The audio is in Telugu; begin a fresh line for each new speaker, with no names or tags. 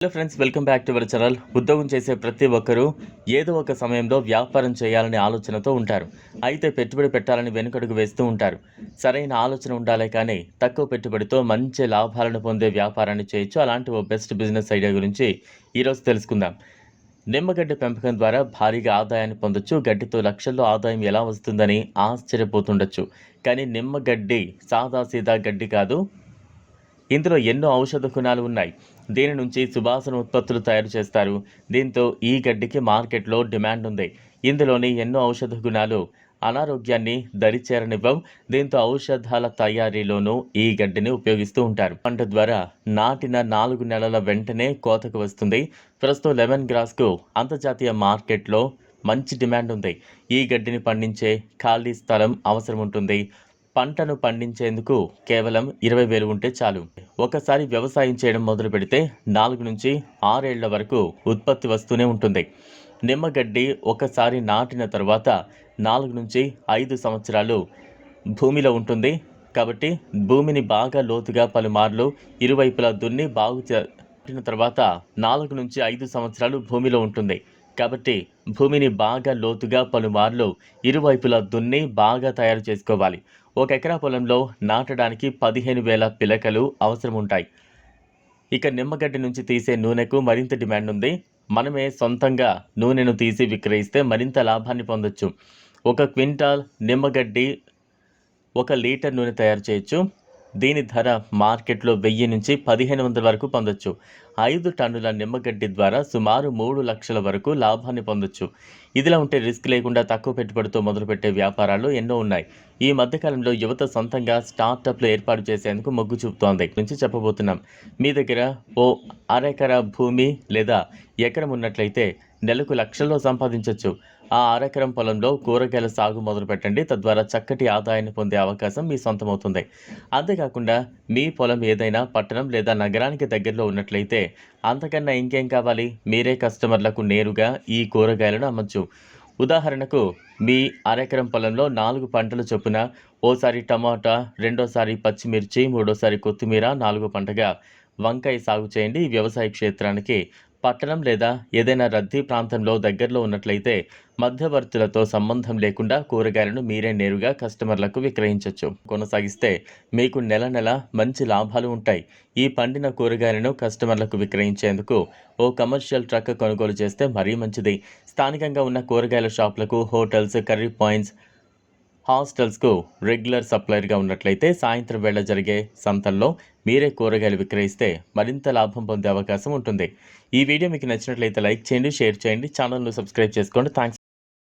Hello friends welcome back to our channel ఉద్యోగం చేసే ప్రతి ఒక్కరూ ఏదో ఒక సమయంలో వ్యాపారం చేయాలనే ఆలోచనతో ఉంటారు. అయితే పెట్టుబడి పెట్టాలని వెనుకడుగు వేస్తూ ఉంటారు. సరైన ఆలోచన ఉండాలే కానీ తక్కువ పెట్టుబడితో మంచి లాభాలను పొందే వ్యాపారాన్ని చేయొచ్చు. అలాంటి ఓ బెస్ట్ బిజినెస్ ఐడియా గురించి ఈరోజు తెలుసుకుందాం. నిమ్మగడ్డ పెంపకం ద్వారా భారీగా ఆదాయాన్ని పొందొచ్చు. గడ్డితో లక్షల్లో ఆదాయం ఎలా వస్తుందని ఆశ్చర్యపోతుండొచ్చు. కానీ నిమ్మగడ్డి సాదాసీదా గడ్డి కాదు. ఇందులో ఎన్నో ఔషధ గుణాలు ఉన్నాయి. దీని నుంచి సువాసన ఉత్పత్తులు తయారు చేస్తారు? దీంతో ఈ గడ్డికి మార్కెట్లో డిమాండ్ ఉంది. ఇందులోని ఎన్నో ఔషధ గుణాలు అనారోగ్యాన్ని దరిచేరనివ్వం దీంతో ఔషధాల తయారీలోనూ ఈ గడ్డిని ఉపయోగిస్తూ ఉంటారు. పంట ద్వారా నాటిన నాలుగు నెలల వెంటనే కోతకు వస్తుంది. ప్రస్తుతం లెమన్ గ్రాస్కు అంతర్జాతీయ మార్కెట్లో మంచి డిమాండ్ ఉంది. ఈ గడ్డిని పండించే ఖాళీ స్థలం అవసరం ఉంటుంది పంటను పండించేందుకు కేవలం ఇరవై వేలు ఉంటే చాలు. ఒకసారి వ్యవసాయం చేయడం మొదలు పెడితే నాలుగు నుంచి ఆరేళ్ళ వరకు ఉత్పత్తి వస్తూనే ఉంటుంది. నిమ్మగడ్డి ఒకసారి నాటిన తర్వాత నాలుగు నుంచి ఐదు సంవత్సరాలు భూమిలో ఉంటుంది. కాబట్టి భూమిని బాగా లోతుగా పలుమార్లు ఇరువైపులా దున్ని బాగు తర్వాత నాలుగు నుంచి ఐదు సంవత్సరాలు భూమిలో ఉంటుంది. కాబట్టి భూమిని బాగా లోతుగా పలుమార్లు ఇరువైపులా దున్ని బాగా తయారు చేసుకోవాలి. ఒక ఎకరా పొలంలో నాటడానికి పదిహేను వేల పిలకలు అవసరం ఉంటాయి ఇక నిమ్మగడ్డి నుంచి తీసే నూనెకు మరింత డిమాండ్ ఉంది. మనమే సొంతంగా నూనెను తీసి విక్రయిస్తే మరింత లాభాన్ని పొందొచ్చు. ఒక క్వింటాల్ నిమ్మగడ్డి ఒక లీటర్ నూనె తయారు చేయొచ్చు. దీని ధర మార్కెట్లో వెయ్యి నుంచి పదిహేను వందల వరకు పొందొచ్చు. ఐదు టన్నుల నిమ్మగడ్డి ద్వారా సుమారు మూడు లక్షల వరకు లాభాన్ని పొందొచ్చు. ఇదిలా ఉంటే రిస్క్ లేకుండా తక్కువ పెట్టుబడితో మొదలుపెట్టే వ్యాపారాలు ఎన్నో ఉన్నాయి. ఈ మధ్యకాలంలో యువత సొంతంగా స్టార్టప్లు ఏర్పాటు చేసేందుకు మొగ్గు చూపుతోంది. గురించి చెప్పబోతున్నాం. మీ దగ్గర ఓ అరెకర భూమి లేదా ఎకరం ఉన్నట్లయితే నెలకు లక్షల్లో సంపాదించవచ్చు ఆ అరెకరం పొలంలో కూరగాయల సాగు మొదలు పెట్టండి తద్వారా చక్కటి ఆదాయాన్ని పొందే అవకాశం మీ సొంతమవుతుంది. అంతేకాకుండా మీ పొలం ఏదైనా పట్టణం లేదా నగరానికి దగ్గరలో ఉన్నట్లయితే అంతకన్నా ఇంకేం కావాలి? మీరే కస్టమర్లకు నేరుగా ఈ కూరగాయలను అమ్మచ్చు. ఉదాహరణకు మీ అరెకరం పొలంలో నాలుగు పంటలు చొప్పున ఓసారి టమాటా రెండోసారి పచ్చిమిర్చి మూడోసారి కొత్తిమీర నాలుగో పంటగా వంకాయ సాగు చేయండి. ఈ వ్యవసాయ క్షేత్రానికి పట్టణం లేదా ఏదైనా రద్దీ ప్రాంతంలో దగ్గరలో ఉన్నట్లయితే మధ్యవర్తులతో సంబంధం లేకుండా కూరగాయలను మీరే నేరుగా కస్టమర్లకు విక్రయించవచ్చు కొనసాగిస్తే మీకు నెల నెల మంచి లాభాలు ఉంటాయి. ఈ పండిన కూరగాయలను కస్టమర్లకు విక్రయించేందుకు ఓ కమర్షియల్ ట్రక్ కొనుగోలు చేస్తే మరీ మంచిది. స్థానికంగా ఉన్న కూరగాయల షాపులకు హోటల్స్ కర్రీ పాయింట్స్ హాస్టల్స్కు రెగ్యులర్ సప్లైర్గా ఉన్నట్లయితే సాయంత్రం వేళ జరిగే సంతల్లో మీరే కూరగాయలు విక్రయిస్తే మరింత లాభం పొందే అవకాశం ఉంటుంది. ఈ వీడియో మీకు నచ్చినట్లయితే లైక్ చేయండి షేర్ చేయండి ఛానల్ను సబ్స్క్రైబ్ చేసుకోండి. థ్యాంక్స్